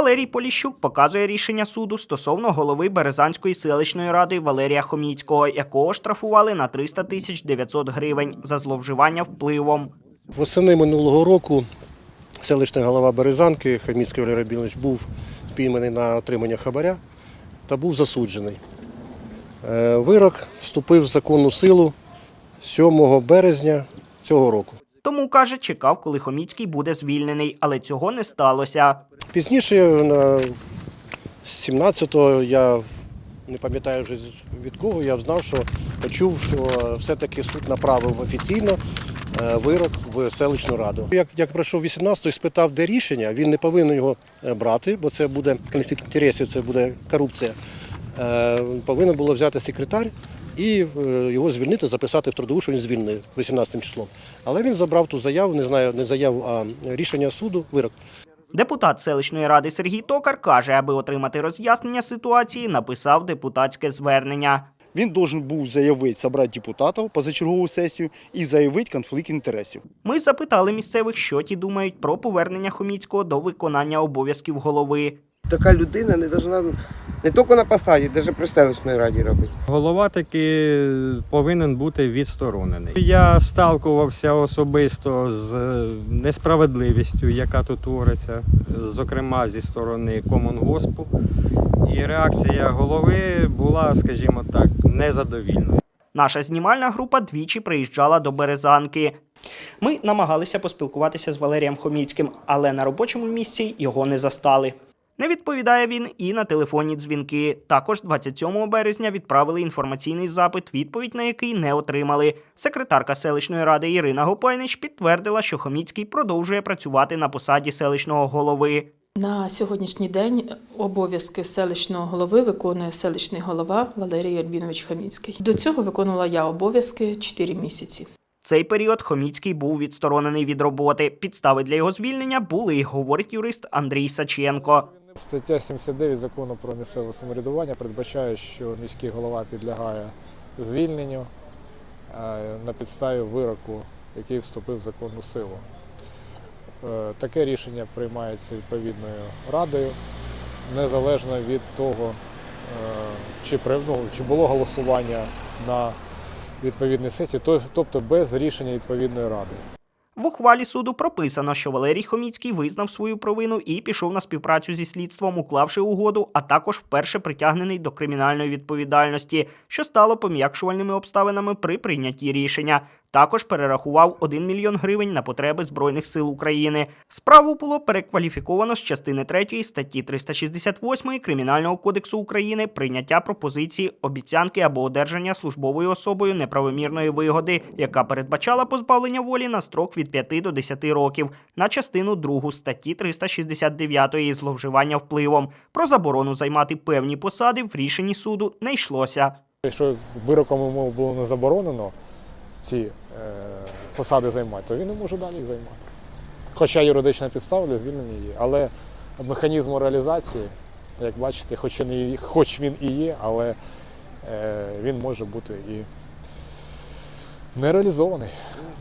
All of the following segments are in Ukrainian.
Валерій Поліщук показує рішення суду стосовно голови Березанської селищної ради Валерія Хоміцького, якого штрафували на 300 тисяч 900 гривень за зловживання впливом. Восени минулого року селищний голова Березанки Хаміцький Валерій Білович був спійманий на отримання хабаря та був засуджений. Е, Вирок вступив в законну силу 7 березня цього року. Тому каже, чекав, коли Хоміцький буде звільнений, але цього не сталося. Пізніше, на 17-го, я не пам'ятаю вже від кого, я знав, що почув, що все-таки суд направив офіційно е, вирок в селищну раду. Як, як пройшов 18-й, спитав, де рішення, він не повинен його е, брати, бо це буде конфлікт інтересів, це буде корупція. Е, Повинен було взяти секретар і е, його звільнити, записати в трудову, що він звільнений 18 числом. Але він забрав ту заяву, не знаю, не заяву, а рішення суду, вирок. Депутат селищної ради Сергій Токар каже, аби отримати роз'яснення ситуації, написав депутатське звернення. Він должен був заявити, собрати депутатів позачергову сесію і заявити конфлікт інтересів. Ми запитали місцевих, що ті думають про повернення Хоміцького до виконання обов'язків голови. Така людина не должна не тільки на посаді, навіть при селищній раді робити. Голова таки повинен бути відсторонений. Я сталкувався особисто з несправедливістю, яка тут твориться, зокрема зі сторони Комунгоспу. І реакція голови була, скажімо так, незадовільною. Наша знімальна група двічі приїжджала до Березанки. Ми намагалися поспілкуватися з Валерієм Хоміцьким, але на робочому місці його не застали. Не відповідає він і на телефонні дзвінки. Також 27 березня відправили інформаційний запит, відповідь на який не отримали. Секретарка селищної ради Ірина Гопайнич підтвердила, що Хоміцький продовжує працювати на посаді селищного голови. На сьогоднішній день обов'язки селищного голови виконує селищний голова Валерій Альбінович Хаміцький. До цього виконувала я обов'язки 4 місяці. Цей період Хоміцький був відсторонений від роботи. Підстави для його звільнення були, говорить юрист Андрій Саченко. Стаття 79 закону про місцеве самоврядування передбачає, що міський голова підлягає звільненню е, на підставі вироку, який вступив в законну силу. Е, Таке рішення приймається відповідною радою, незалежно від того, е, чи, ну, чи було голосування на відповідній сесії, тобто без рішення відповідної ради. В ухвалі суду прописано, що Валерій Хоміцький визнав свою провину і пішов на співпрацю зі слідством, уклавши угоду, а також вперше притягнений до кримінальної відповідальності, що стало пом'якшувальними обставинами при прийнятті рішення. Також перерахував 1 мільйон гривень на потреби Збройних сил України. Справу було перекваліфіковано з частини 3 статті 368 Кримінального кодексу України прийняття пропозиції, обіцянки або одержання службовою особою неправомірної вигоди, яка передбачала позбавлення волі на строк від 5 до 10 років, на частину 2 статті 369 зловживання впливом. Про заборону займати певні посади в рішенні суду не йшлося. Якщо вироком йому було не заборонено ці посади займати, то він не може далі їх займати. Хоча юридична підстава для звільнення є. Але механізму реалізації, як бачите, хоч він і, хоч він і є, але е, він може бути і не реалізований.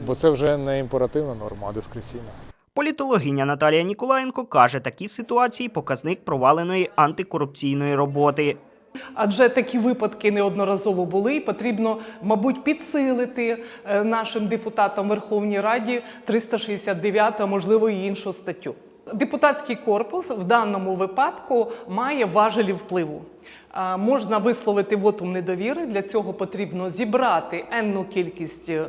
Бо це вже не імперативна норма, а дискресійна. Політологиня Наталія Ніколаєнко каже, такі ситуації показник проваленої антикорупційної роботи. Адже такі випадки неодноразово були, і потрібно, мабуть, підсилити е, нашим депутатам Верховній Раді 369, а можливо і іншу статтю. Депутатський корпус в даному випадку має важелі впливу. Можна висловити вотум недовіри. Для цього потрібно зібрати енну кількість е,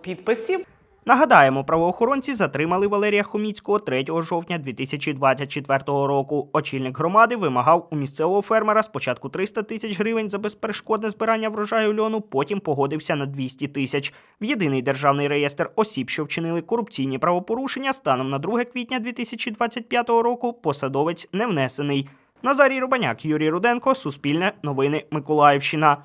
підписів. Нагадаємо, правоохоронці затримали Валерія Хоміцького 3 жовтня 2024 року. Очільник громади вимагав у місцевого фермера спочатку 300 тисяч гривень за безперешкодне збирання врожаю льону, потім погодився на 200 тисяч. В єдиний державний реєстр осіб, що вчинили корупційні правопорушення, станом на 2 квітня 2025 року посадовець не внесений. Назарій Рубаняк, Юрій Руденко, Суспільне, Новини Миколаївщина.